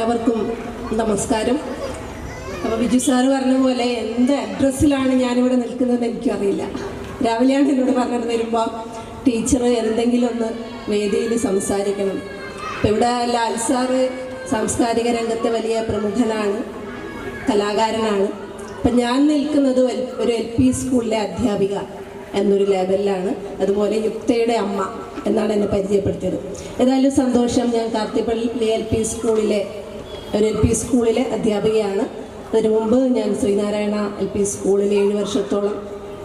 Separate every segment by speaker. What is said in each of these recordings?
Speaker 1: എല്ലാവർക്കും നമസ്കാരം. അപ്പോൾ ബിജു സാറ് പറഞ്ഞ പോലെ എന്ത് അഡ്രസ്സിലാണ് ഞാനിവിടെ നിൽക്കുന്നത് എനിക്കറിയില്ല. രാവിലെയാണ് എന്നോട് പറഞ്ഞത് വരുമ്പോൾ ടീച്ചർ എന്തെങ്കിലും ഒന്ന് വേദിയിൽ സംസാരിക്കണം. ഇപ്പൊ ഇവിടെ ലാൽ സാറ് സാംസ്കാരിക രംഗത്തെ വലിയ പ്രമുഖനാണ് കലാകാരനാണ്. അപ്പം ഞാൻ നിൽക്കുന്നത് ഒരു- എൽ പി സ്കൂളിലെ അധ്യാപിക എന്നൊരു ലേബലിലാണ്. അതുപോലെ യുക്തയുടെ അമ്മ എന്നാണ് എന്നെ പരിചയപ്പെടുത്തിയത്. ഏതായാലും സന്തോഷം ഞാൻ കാർത്തിപ്പള്ളി എൽ പി സ്കൂളിലെ ഒരു എൽ പി സ്കൂളിലെ അധ്യാപികയാണ്. അതിനു മുമ്പ് ഞാൻ ശ്രീനാരായണ എൽ പി സ്കൂളിൽ ഏഴ് വർഷത്തോളം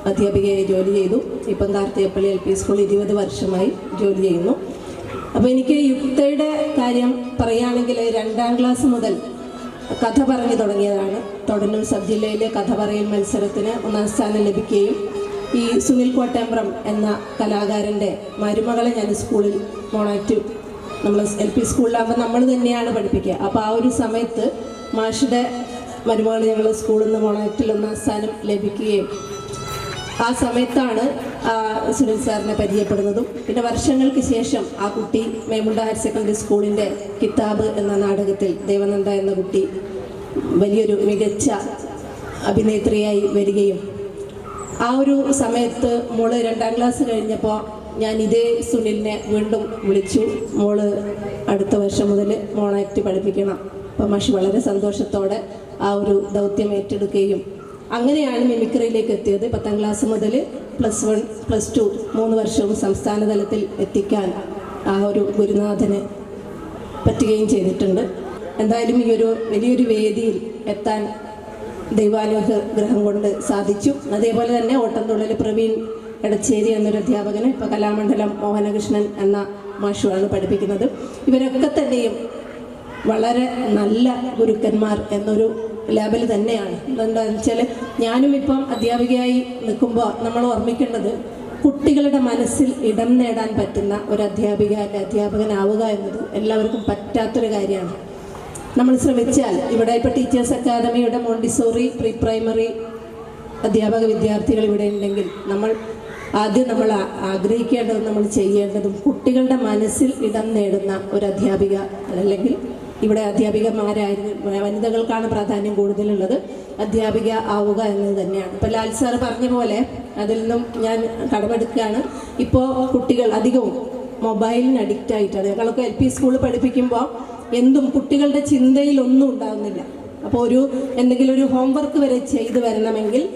Speaker 1: അധ്യാപികയായി ജോലി ചെയ്തു. ഇപ്പം കാർത്തികപ്പള്ളി എൽ പി സ്കൂൾ ഇരുപത് വർഷമായി ജോലി ചെയ്യുന്നു. അപ്പോൾ എനിക്ക് യുക്തയുടെ കാര്യം പറയുകയാണെങ്കിൽ രണ്ടാം ക്ലാസ് മുതൽ കഥ പറഞ്ഞു തുടങ്ങിയതാണ്. തുടർന്നും സബ് ജില്ലയിലെ കഥ പറയൽ മത്സരത്തിന് ഒന്നാം സ്ഥാനം ലഭിക്കുകയും ഈ സുനിൽ കോട്ടേമ്പ്രം എന്ന കലാകാരന്റെ മരുമകളെ ഞാൻ സ്കൂളിൽ മോണാക്റ്റീവ് നമ്മൾ എൽ പി സ്കൂളിലാകുമ്പോൾ നമ്മൾ തന്നെയാണ് പഠിപ്പിക്കുക. അപ്പോൾ ആ ഒരു സമയത്ത് മാഷിയുടെ മരുമകൾ ഞങ്ങൾ സ്കൂളിൽ നിന്ന് മോണാക്റ്റിൽ ഒന്നാം സ്ഥാനം ലഭിക്കുകയും ആ സമയത്താണ് സുനിൽ സാറിനെ പരിചയപ്പെടുന്നതും. പിന്നെ വർഷങ്ങൾക്ക് ശേഷം ആ കുട്ടി മേമുണ്ട ഹയർ സെക്കൻഡറി സ്കൂളിന്റെ കിതാബ് എന്ന നാടകത്തിൽ ദേവനന്ദ എന്ന കുട്ടി വലിയൊരു മികച്ച അഭിനേത്രിയായി വരികയും ആ ഒരു സമയത്ത് മോൾ രണ്ടാം ക്ലാസ് കഴിഞ്ഞപ്പോൾ ഞാൻ ഇതേ സുനിലിനെ വീണ്ടും വിളിച്ചു. മോൾ അടുത്ത വർഷം മുതൽ മോണാക്ട് പഠിപ്പിക്കണം. അപ്പം മാഷി വളരെ സന്തോഷത്തോടെ ആ ഒരു ദൗത്യം ഏറ്റെടുക്കുകയും അങ്ങനെയാണ് മിമിക്രിയിലേക്ക് എത്തിയത്. പത്താം ക്ലാസ് മുതൽ പ്ലസ് വൺ പ്ലസ് ടു മൂന്ന് വർഷവും സംസ്ഥാന തലത്തിൽ എത്തിക്കാൻ ആ ഒരു ഗുരുനാഥന് പറ്റുകയും ചെയ്തിട്ടുണ്ട്. എന്തായാലും ഈ ഒരു വലിയൊരു വേദിയിൽ എത്താൻ ദൈവാനുഗ്രഹം കൊണ്ട് സാധിച്ചു. അതേപോലെ തന്നെ ഓട്ടംതുള്ളൽ പ്രവീൺ എടച്ചേരി എന്നൊരു അധ്യാപകന് ഇപ്പോൾ കലാമണ്ഡലം മോഹനകൃഷ്ണൻ എന്ന മാഷുവാണ് പഠിപ്പിക്കുന്നത്. ഇവരൊക്കെ തന്നെയും വളരെ നല്ല ഗുരുക്കന്മാർ എന്നൊരു ലേബൽ തന്നെയാണ്. എന്താണെന്ന് വെച്ചാൽ ഞാനും ഇപ്പം അധ്യാപികയായി നിൽക്കുമ്പോൾ നമ്മൾ ഓർമ്മിക്കേണ്ടത് കുട്ടികളുടെ മനസ്സിൽ ഇടം നേടാൻ പറ്റുന്ന ഒരു അധ്യാപിക അല്ലെ അധ്യാപകനാവുക എന്നത് എല്ലാവർക്കും പറ്റാത്തൊരു കാര്യമാണ്. നമ്മൾ ശ്രമിച്ചാൽ ഇവിടെ ഇപ്പോൾ ടീച്ചേഴ്സ് അക്കാദമിയുടെ മോണ്ടിസോറി പ്രീ പ്രൈമറി അധ്യാപക വിദ്യാർത്ഥികൾ ഇവിടെ ഉണ്ടെങ്കിൽ നമ്മൾ ആദ്യം നമ്മൾ ആഗ്രഹിക്കേണ്ടതും നമ്മൾ ചെയ്യേണ്ടതും കുട്ടികളുടെ മനസ്സിൽ ഇടം നേടുന്ന ഒരു അധ്യാപിക അല്ലെങ്കിൽ ഇവിടെ അധ്യാപികമാരായിരുന്നു. വനിതകൾക്കാണ് പ്രാധാന്യം കൂടുതലുള്ളത്. അധ്യാപിക ആവുക എന്നത് തന്നെയാണ്. ഇപ്പോൾ ലാൽ സാർ പറഞ്ഞ പോലെ അതിൽ നിന്നും ഞാൻ കടമെടുക്കുകയാണ്. ഇപ്പോൾ കുട്ടികൾ അധികവും മൊബൈലിന് അഡിക്റ്റ് ആയിട്ടാണ്. ഞങ്ങളൊക്കെ എൽ പി സ്കൂളിൽ പഠിപ്പിക്കുമ്പോൾ എന്തും കുട്ടികളുടെ ചിന്തയിൽ ഒന്നും ഉണ്ടാകുന്നില്ല അപ്പോൾ ഒരു എന്തെങ്കിലും ഒരു ഹോംവർക്ക് വരെ ചെയ്തു വരണമെങ്കിൽ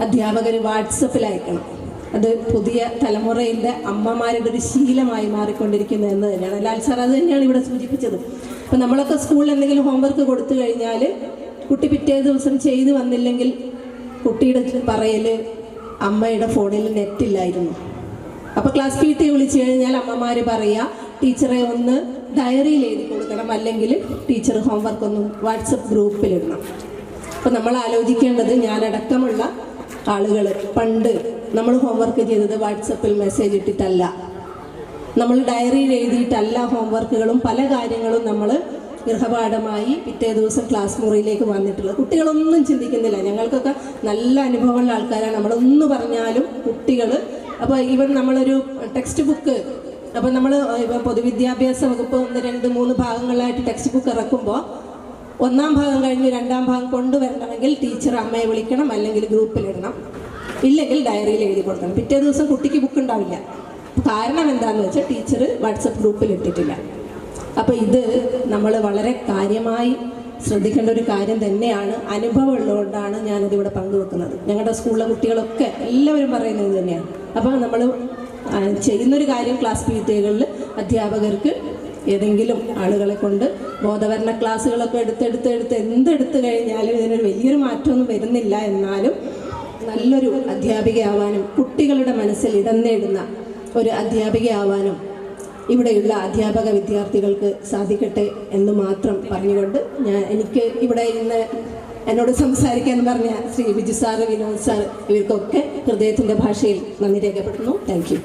Speaker 1: അധ്യാപകർ വാട്സപ്പിൽ അയക്കണം. അത് പുതിയ തലമുറയിലെ അമ്മമാരുടെ ഒരു ശീലമായി മാറിക്കൊണ്ടിരിക്കുന്നത് എന്ന് തന്നെയാണ്. ലാൽ സാർ അത് തന്നെയാണ് ഇവിടെ സൂചിപ്പിച്ചത്. അപ്പം നമ്മളൊക്കെ സ്കൂളിൽ എന്തെങ്കിലും ഹോംവർക്ക് കൊടുത്തു കഴിഞ്ഞാൽ കുട്ടി പിറ്റേ ദിവസം ചെയ്തു വന്നില്ലെങ്കിൽ കുട്ടിയുടെ പറയൽ അമ്മയുടെ ഫോണിൽ നെറ്റില്ലായിരുന്നു അപ്പോൾ ക്ലാസ് പി വിളിച്ചു കഴിഞ്ഞാൽ അമ്മമാർ പറയുക ടീച്ചറെ ഒന്ന് ഡയറിയിൽ എഴുതി കൊടുക്കണം. അല്ലെങ്കിൽ ടീച്ചർ ഹോംവർക്ക് ഒന്ന് വാട്സപ്പ് ഗ്രൂപ്പിലിടണം അപ്പോൾ നമ്മൾ ആലോചിക്കേണ്ടത് ഞാനടക്കമുള്ള ആളുകൾ പണ്ട് നമ്മൾ ഹോംവർക്ക് ചെയ്തത് വാട്സപ്പിൽ മെസ്സേജ് ഇട്ടിട്ടല്ല. നമ്മൾ ഡയറിയിൽ എഴുതിയിട്ടല്ല ഹോംവർക്കുകളും പല കാര്യങ്ങളും നമ്മൾ ഗൃഹപാഠമായി പിറ്റേ ദിവസം ക്ലാസ് മുറിയിലേക്ക് വന്നിട്ടുള്ളത്. കുട്ടികളൊന്നും ചിന്തിക്കുന്നില്ല. ഞങ്ങൾക്കൊക്കെ നല്ല അനുഭവമുള്ള ആൾക്കാരാണ്. നമ്മളൊന്ന് പറഞ്ഞാലും കുട്ടികൾ അപ്പോൾ ഇവൻ നമ്മളൊരു ടെക്സ്റ്റ് ബുക്ക് അപ്പോൾ നമ്മൾ പൊതുവിദ്യാഭ്യാസ വകുപ്പ് ഒന്ന് രണ്ട് മൂന്ന് ഭാഗങ്ങളായിട്ട് ടെക്സ്റ്റ് ബുക്ക് ഇറക്കുമ്പോൾ ഒന്നാം ഭാഗം കഴിഞ്ഞ് രണ്ടാം ഭാഗം കൊണ്ടുവരണമെങ്കിൽ ടീച്ചർ അമ്മയെ വിളിക്കണം അല്ലെങ്കിൽ ഗ്രൂപ്പിലിടണം ഇല്ലെങ്കിൽ ഡയറിയിൽ എഴുതി കൊടുക്കണം. പിറ്റേ ദിവസം കുട്ടിക്ക് ബുക്ക് ഉണ്ടാവില്ല. കാരണം എന്താണെന്ന് വെച്ചാൽ ടീച്ചർ വാട്സപ്പ് ഗ്രൂപ്പിൽ ഇട്ടിട്ടില്ല. അപ്പോൾ ഇത് നമ്മൾ വളരെ കാര്യമായി ശ്രദ്ധിക്കേണ്ട ഒരു കാര്യം തന്നെയാണ്. അനുഭവം ഉള്ളതുകൊണ്ടാണ് ഞാനതിവിടെ പങ്കുവെക്കുന്നത്. ഞങ്ങളുടെ സ്കൂളിലെ കുട്ടികളൊക്കെ എല്ലാവരും പറയുന്നത് തന്നെയാണ്. അപ്പോൾ നമ്മൾ ചെയ്യുന്നൊരു കാര്യം ക്ലാസ് പി വിദ്യകളിൽ അധ്യാപകർക്ക് ഏതെങ്കിലും ആളുകളെ കൊണ്ട് ബോധവരണ ക്ലാസ്സുകളൊക്കെ എടുത്തെടുത്ത് എടുത്ത് എന്തെടുത്ത് കഴിഞ്ഞാലും ഇതിനൊരു വലിയൊരു മാറ്റമൊന്നും വരുന്നില്ല എന്നാലും നല്ലൊരു അധ്യാപികയാവാനും കുട്ടികളുടെ മനസ്സിൽ ഇടം നേടുന്ന ഒരു അധ്യാപികയാവാനും ഇവിടെയുള്ള അധ്യാപക വിദ്യാർത്ഥികൾക്ക് സാധിക്കട്ടെ എന്ന് മാത്രം പറഞ്ഞുകൊണ്ട് ഞാൻ എനിക്ക് ഇവിടെ ഇന്ന് എന്നോട് സംസാരിക്കാൻ പറഞ്ഞ ശ്രീ ബിജു സാറ് വിനോദ് സാർ ഇവർക്കൊക്കെ ഹൃദയത്തിന്റെ ഭാഷയിൽ നന്ദി രേഖപ്പെടുന്നു താങ്ക്